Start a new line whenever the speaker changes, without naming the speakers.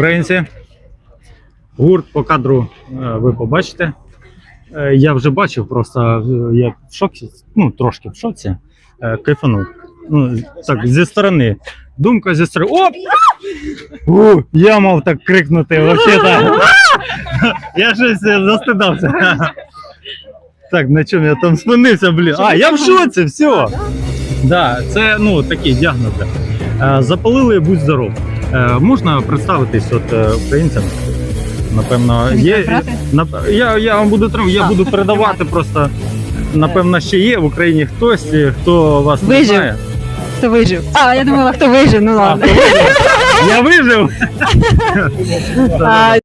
Українці, гурт по кадру е, ви побачите. Е, Я вже бачив, просто е, я в шоці, ну трошки в шоці. Кайфанув. Ну, так, зі сторони. Думка зі сторони. Оп! У, я мав так крикнути, взагалі. Я щось е, застидався. Так, на чому я там спинився, блін. А, я в шоці, все. Да, це ну такі діагнози. Е, Запалили будь здоров. Е, Можна представитись от е, українцям? Напевно, є.
брати?
Нап- Я, я вам буду трим- я
А,
буду передавати просто. Напевно, ще є в Україні хтось, е, хто вас не
Вижив.
знає.
Хто вижив? А, я думала, хто вижив, ну ладно.
Я вижив.
А,